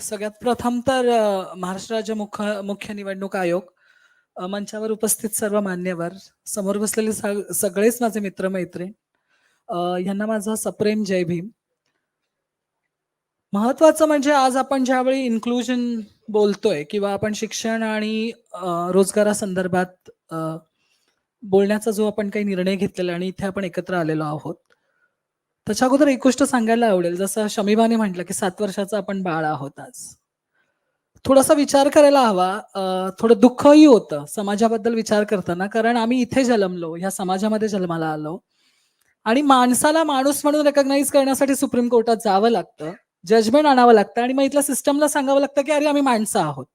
सगळ्यात प्रथम तर महाराष्ट्र राज्य मुख्य मुख्य निवडणूक आयोग मंचावर उपस्थित सर्व मान्यवर समोर बसलेले सगळेच माझे मित्रमैत्रीण मैत्रीण यांना माझा सप्रेम जय भीम. महत्वाचं म्हणजे आज आपण ज्यावेळी इन्क्लुजन बोलतोय किंवा आपण शिक्षण आणि रोजगारासंदर्भात बोलण्याचा जो आपण काही निर्णय घेतलेला आणि इथे आपण एकत्र आलेलो आहोत त्याच्या अगोदर एक गोष्ट सांगायला आवडेल. जसं शमीबाने म्हटलं की सात वर्षाचा आपण बाळ आहोत आज. थोडासा विचार करायला हवा. थोडं दुःखही होतं समाजाबद्दल विचार करताना. कारण आम्ही इथे जन्मलो ह्या समाजामध्ये जन्माला आलो. आणि माणसाला माणूस म्हणून रेकग्नाईज करण्यासाठी सुप्रीम कोर्टात जावं लागतं. जजमेंट आणावं लागतं. आणि मग इथल्या सिस्टमला सांगावं लागतं की अरे आम्ही माणसं आहोत.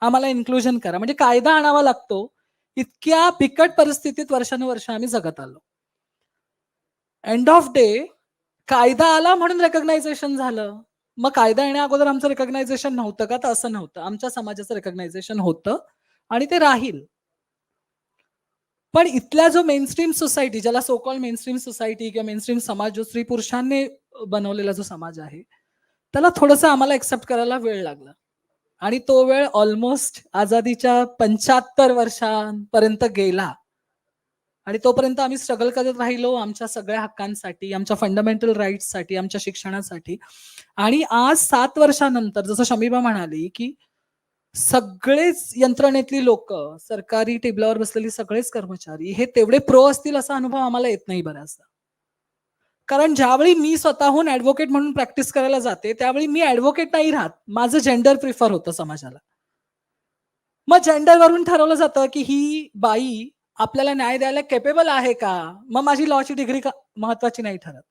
आम्हाला इन्क्लुजन करा. म्हणजे कायदा आणावा लागतो. इतक्या बिकट परिस्थितीत वर्षानुवर्ष आम्ही जगत आलो. एंड ऑफ डे कायदा आला म्हणून रेकग्नायझेशन झालं. मग कायदा येण्या अगोदर आमचं रेकग्नायझेशन नव्हतं का? तर असं नव्हतं. आमच्या समाजाचं रेकग्नायझेशन होतं आणि ते राहील. पण इथल्या जो मेनस्ट्रीम सोसायटी ज्याला सोकॉल मेनस्ट्रीम सोसायटी किंवा मेनस्ट्रीम समाज जो स्त्री पुरुषांनी बनवलेला जो समाज आहे त्याला थोडंसं आम्हाला एक्सेप्ट करायला वेळ लागला. आणि तो वेळ ऑलमोस्ट आझादीच्या पंच्याहत्तर वर्षांपर्यंत गेला. आणि तोपर्यंत आम्ही स्ट्रगल करत राहिलो आमच्या सगळ्या हक्कांसाठी आमच्या फंडामेंटल राईट्ससाठी आमच्या शिक्षणासाठी. आणि आज सात वर्षानंतर जसं शमीबा म्हणाली की सगळेच यंत्रणेतली लोक सरकारी टेबलावर बसलेली सगळेच कर्मचारी हे तेवढे प्रो असतील असा अनुभव आम्हाला येत नाही बऱ्याचदा. कारण ज्यावेळी मी स्वतःहून ऍडव्होकेट म्हणून प्रॅक्टिस करायला जाते त्यावेळी मी ऍडव्होकेट नाही राहत. माझं जेंडर प्रिफर होतं समाजाला. मग जेंडरवरून ठरवलं जातं की ही बाई आपल्याला न्याय द्यायला केपेबल आहे का? मग माझी लॉची डिग्री महत्वाची नाही ठरत.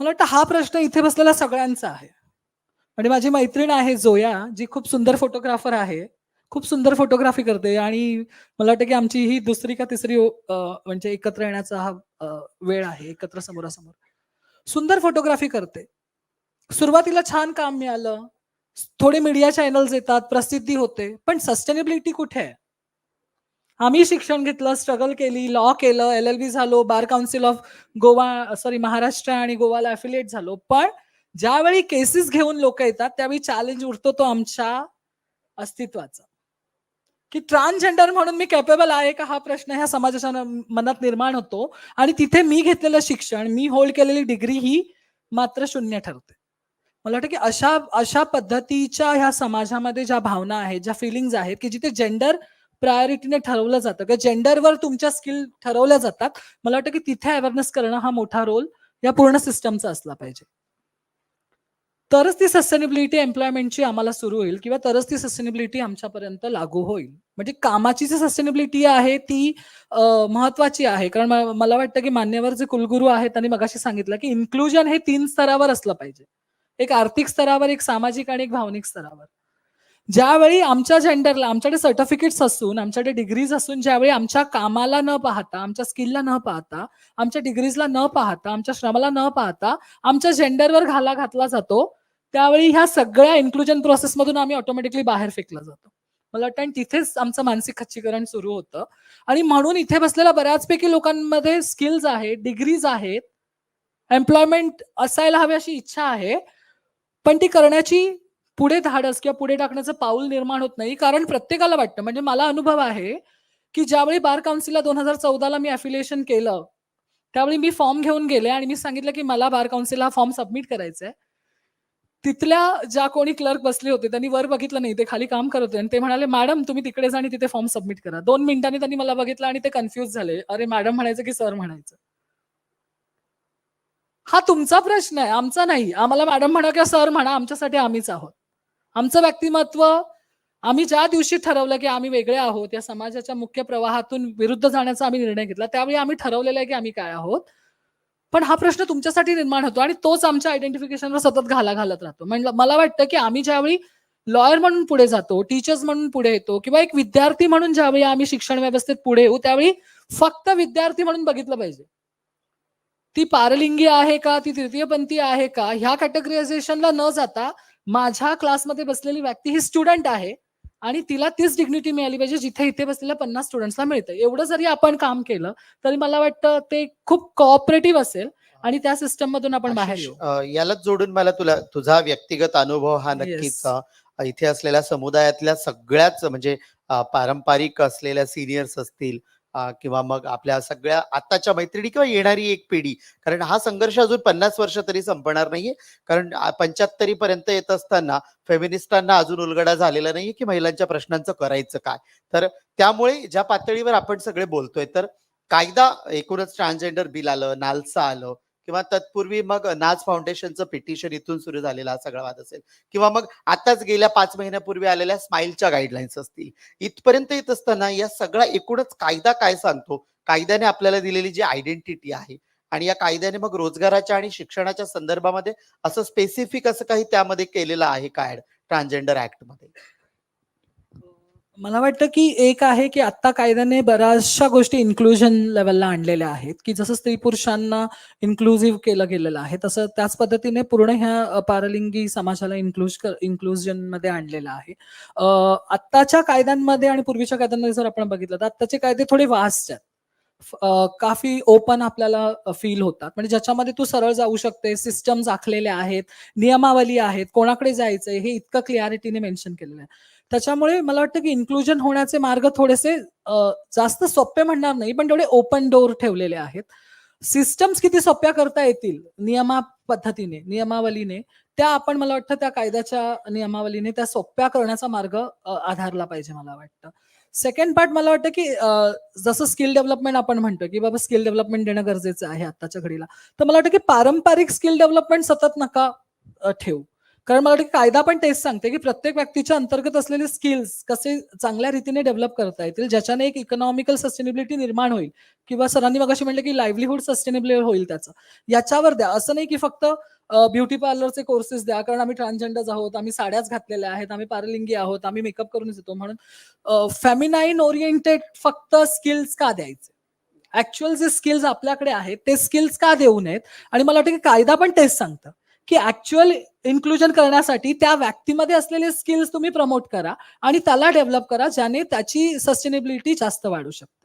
मला वाटतं हा प्रश्न इथे बसलेला सगळ्यांचा आहे. आणि माझी मैत्रीण आहे जोया जी खूप सुंदर फोटोग्राफर आहे. खूप सुंदर फोटोग्राफी करते आणि मला वाटतं की आमची ही दुसरी का तिसरी म्हणजे एकत्र येण्याचा हा वेळ आहे एकत्र समोरासमोर. सुंदर फोटोग्राफी करते. सुरुवातीला छान काम मिळालं. थोडे मीडिया चॅनल्स येतात प्रसिद्धी होते. पण सस्टेनेबिलिटी कुठे आहे? आम्ही शिक्षण घेतलं स्ट्रगल केली लॉ केलं एल एल बी झालो bar council of Goa sorry Maharashtra आणि गोवाला अफिलिएट झालो. पण ज्यावेळी केसेस घेऊन लोक येतात त्यावेळी चॅलेंज उरतो तो आमच्या अस्तित्वाचा. की ट्रान्सजेंडर म्हणून मी कॅपेबल आहे का हा प्रश्न ह्या समाजाच्या मनात निर्माण होतो आणि तिथे मी घेतलेलं शिक्षण मी होल्ड केलेली डिग्री ही मात्र शून्य ठरते. मला वाटतं की अशा अशा पद्धतीच्या ह्या समाजामध्ये ज्या भावना आहेत ज्या फिलिंग्ज आहेत की जिथे जेंडर प्रायोरिटीने ठरवलं जातं. किंवा जेंडरवर तुमच्या स्किल ठरवल्या जातात. मला वाटतं की तिथे अवेअरनेस करणं हा मोठा रोल या पूर्ण सिस्टमचा असला पाहिजे. तरच ती सस्टेनेबिलिटी एम्प्लॉयमेंटची आम्हाला सुरू होईल किंवा तरच ती सस्टेनेबिलिटी आमच्यापर्यंत लागू होईल. म्हणजे कामाची जी सस्टेनेबिलिटी आहे ती महत्वाची आहे. कारण मला वाटतं की मान्यवर जे कुलगुरू आहेत त्यांनी मगाशी सांगितलं की इन्क्लुजन हे तीन स्तरावर असलं पाहिजे. एक आर्थिक स्तरावर एक सामाजिक आणि एक भावनिक स्तरावर. ज्यावेळी आमच्या जेंडरला आमच्याकडे सर्टिफिकेट्स असून आमच्याकडे डिग्रीज असून ज्यावेळी आमच्या कामाला न पाहता आमच्या स्किलला न पाहता आमच्या डिग्रीजला न पाहता आमच्या श्रमाला न पाहता आमच्या जेंडरवर घाला घातला जातो त्यावेळी ह्या सगळ्या इन्क्लुजन प्रोसेसमधून आम्ही ऑटोमॅटिकली बाहेर फेकला जातो. मला वाटतं आणि तिथेच आमचं मानसिक खच्चीकरण सुरू होतं. आणि म्हणून इथे बसलेल्या बऱ्याचपैकी लोकांमध्ये स्किल्स आहेत डिग्रीज आहेत एम्प्लॉयमेंट असायला हवी अशी इच्छा आहे पण ती करण्याची पुढे धाडस किंवा पुढे टाकण्याचं पाऊल निर्माण होत नाही. कारण प्रत्येकाला वाटतं म्हणजे मला अनुभव आहे की ज्यावेळी बार काउन्सिलला दोन हजार चौदाला मी अफिलिएशन केलं त्यावेळी मी फॉर्म घेऊन गेले आणि मी सांगितलं की मला बार काउन्सिलला फॉर्म सबमिट करायचा आहे तिथल्या ज्या कोणी क्लर्क बसले होते त्यांनी वर बघितलं नाही ते खाली काम करत होते आणि ते म्हणाले मॅडम तुम्ही तिकडे जा आणि तिथे फॉर्म सबमिट करा. दोन मिनिटांनी त्यांनी मला बघितलं आणि ते कन्फ्युज झाले. अरे मॅडम म्हणायचं की सर म्हणायचं. हा तुमचा प्रश्न आहे आमचा नाही. आम्हाला मॅडम म्हणा किंवा सर म्हणा आमच्यासाठी आम्हीच आहोत. आमचं व्यक्तिमत्व आम्ही ज्या दिवशी ठरवलं की आम्ही वेगळे आहोत या समाजाच्या मुख्य प्रवाहातून विरुद्ध जाण्याचा आम्ही निर्णय घेतला त्यावेळी आम्ही ठरवलेलं आहे की आम्ही काय आहोत. पण हा प्रश्न तुमच्यासाठी निर्माण होतो आणि तोच आमच्या आयडेंटिफिकेशनवर सतत घाला घालत राहतो. म्हणजे मला वाटतं की आम्ही ज्यावेळी लॉयर म्हणून पुढे जातो टीचर्स म्हणून पुढे येतो किंवा एक विद्यार्थी म्हणून ज्यावेळी आम्ही शिक्षण व्यवस्थेत पुढे येऊ त्यावेळी फक्त विद्यार्थी म्हणून बघितलं पाहिजे. ती पारलिंगी आहे का ती तृतीयपंथी आहे का ह्या कॅटेगरायझेशनला न जाता माझ्या क्लासमध्ये बसलेली व्यक्ती ही स्टुडंट आहे आणि तिला तीच डिग्निटी मिळाली पाहिजे जिथे इथे बसलेल्या पन्नास स्टुडंट्सला मिळतं एवढं जरी आपण काम केलं तरी मला वाटतं ते खूप कोऑपरेटिव्ह असेल आणि त्या सिस्टम मधून आपण बाहेर येऊ. यालाच जोडून मला तुला तुझा व्यक्तिगत अनुभव हा नक्कीच इथे असलेल्या समुदायातल्या सगळ्याच म्हणजे पारंपरिक असलेल्या सिनियर्स असतील किंवा मग आपल्या सगळ्या आताच्या मैत्रिणी किंवा येणारी एक पिढी. कारण हा संघर्ष अजून पन्नास वर्ष तरी संपणार नाहीये. कारण पंच्याहत्तरी पर्यंत येत असताना फेमिनिस्टांना अजून उलगडा झालेला नाहीये की महिलांच्या प्रश्नांचं करायचं काय. तर त्यामुळे ज्या पातळीवर आपण सगळे बोलतोय तर कायदा एकूणच ट्रान्सजेंडर बिल आलं नालसा आलं किंवा तत्पूर्वी मग नाज फाउंडेशनचं पिटिशन इथून सुरू झालेला सगळा वाद असेल. किंवा मग आताच गेल्या पाच महिन्यापूर्वी आलेल्या स्माईलच्या गाईडलाईन्स असतील. इथपर्यंत येत असताना या सगळा एकूणच कायदा काय सांगतो? कायद्याने आपल्याला दिलेली जी आयडेंटिटी आहे आणि या कायद्याने मग रोजगाराच्या आणि शिक्षणाच्या संदर्भामध्ये असं स्पेसिफिक असं काही त्यामध्ये केलेलं आहे काय ट्रान्सजेंडर ऍक्टमध्ये. मला वाटतं की एक आहे की आत्ता कायद्याने बऱ्याचशा गोष्टी इन्क्लुजन लेवलला आणलेल्या आहेत की जसं स्त्री पुरुषांना इन्क्लुझिव्ह केलं गेलेलं आहे तसं त्याच पद्धतीने पूर्ण ह्या पारलिंगी समाजाला इन्क्लुज इन्क्लुजनमध्ये आणलेलं आहे. आत्ताच्या कायद्यांमध्ये आणि पूर्वीच्या कायद्यांमध्ये जर आपण बघितलं तर आत्ताचे कायदे थोडे वास्ट आहेत. काफी ओपन आपल्याला फील होतात. म्हणजे ज्याच्यामध्ये तू सरळ जाऊ शकते सिस्टम्स आखलेले आहेत नियमावली आहेत कोणाकडे जायचंय हे इतकं क्लिअरिटीने मेन्शन केलेलं आहे. त्याच्यामुळे मला वाटतं की इन्क्लुजन होण्याचे मार्ग थोडेसे जास्त सोपे म्हणणार नाही पण तेवढे ओपन डोअर ठेवलेले आहेत. सिस्टम्स किती सोप्या करता येतील नियमा पद्धतीने नियमावलीने त्या आपण मला वाटतं त्या कायद्याच्या नियमावलीने त्या सोप्या करण्याचा मार्ग आधारला पाहिजे मला वाटतं. सेकंड पार्ट मला वाटतं की जसं स्किल डेव्हलपमेंट आपण म्हणतो की बाबा स्किल डेव्हलपमेंट देणं गरजेचं आहे आत्ताच्या घडीला. तर मला वाटतं की पारंपरिक स्किल डेव्हलपमेंट सतत नका ठेवू. कारण मला वाटतं की कायदा पण तेच सांगते की प्रत्येक व्यक्तीच्या अंतर्गत असलेले स्किल्स कसे चांगल्या रीतीने डेव्हलप करता येतील ज्याच्याने एक इकॉनॉमिकल सस्टेनेबिलिटी निर्माण होईल. किंवा सरांनी मग म्हटलं की लाईव्हलीहूड सस्टेनेबल होईल त्याचं. याच्यावर द्या. असं नाही की फक्त ब्युटी पार्लरचे कोर्सेस द्या कारण आम्ही ट्रान्सजेंडर्स आहोत आम्ही साड्याच घातलेल्या आहेत आम्ही पारलिंगी आहोत आम्ही मेकअप करूनच येतो. म्हणून फेमिनाईन ओरिएंटेड फक्त स्किल्स का द्यायचे? ऍक्च्युअल जे स्किल्स आपल्याकडे आहेत ते स्किल्स का देऊ नयेत? आणि मला वाटतं की कायदा पण तेच सांगतं की ऍक्च्युअल इन्क्लुजन करण्यासाठी त्या व्यक्तीमध्ये असलेले स्किल्स तुम्ही प्रमोट करा आणि त्याला डेव्हलप करा ज्याने त्याची सस्टेनेबिलिटी जास्त वाढू शकते.